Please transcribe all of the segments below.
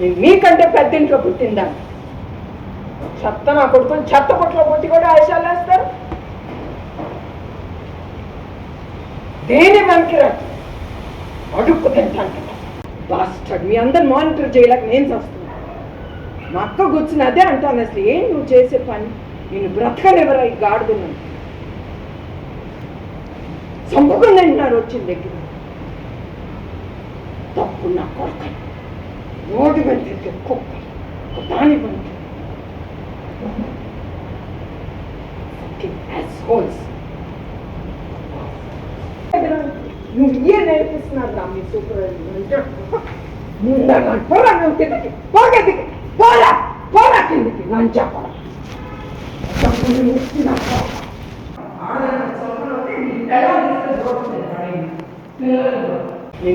నేను మీకంటే పెద్ద ఇంట్లో పుట్టిందా? చెత్త నా కొడుకుని చెత్త పొట్లో పుట్టి కూడా ఆయుషాలు వేస్తారు. దేని పనికిరాదు అడుక్కు తింటాను బాస్టర్డ్ మీ అందరు మానిటర్ చేయలేక నేను చేస్తున్నాను. మా అక్క కూర్చుని అదే అంటాను అసలు ఏం నువ్వు చేసే పని? నేను బ్రతకనివ్వరా ఈ గాడుదున్నాను చంపుకుని వచ్చిన దగ్గర. తప్పు నా కొడుకు. ఒక దాని పనికి Fucking assholes. నువ్వు ఇయే నేర్పిస్తున్నారు నా మీ సూపర్వైజర్? ముందర పోరా నువ్వు కిందకి పోగదికి పోరా పోరా కిందకి లంచా పోరా.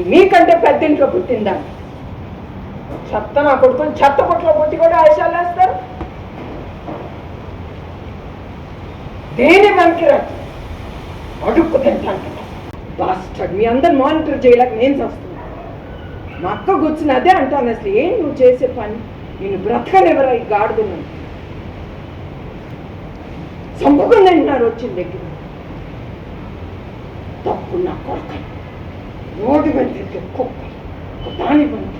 మీకంటే పెద్ద ఇంట్లో పుట్టిందా చెత్త నా కొడుకుని చెత్త పొట్లో పుట్టి కూడా ఆయుషాలు వేస్తారు. దేని పనికిరాదు అడుక్కు తింటాను బాస్టర్డ్ మీ అందరు మానిటర్ చేయలేక నేను చేస్తున్నాను. మా అక్క కూర్చుని అదే అంటాను అసలు ఏం నువ్వు చేసే పని? నేను బ్రతకనివ్వరా ఈ గాడుతున్నాను చంపుకుని తింటున్నారు వచ్చిన దగ్గర. తప్పు నా రోడ్డు మీద తిరిగే కుక్క. దాని పనికి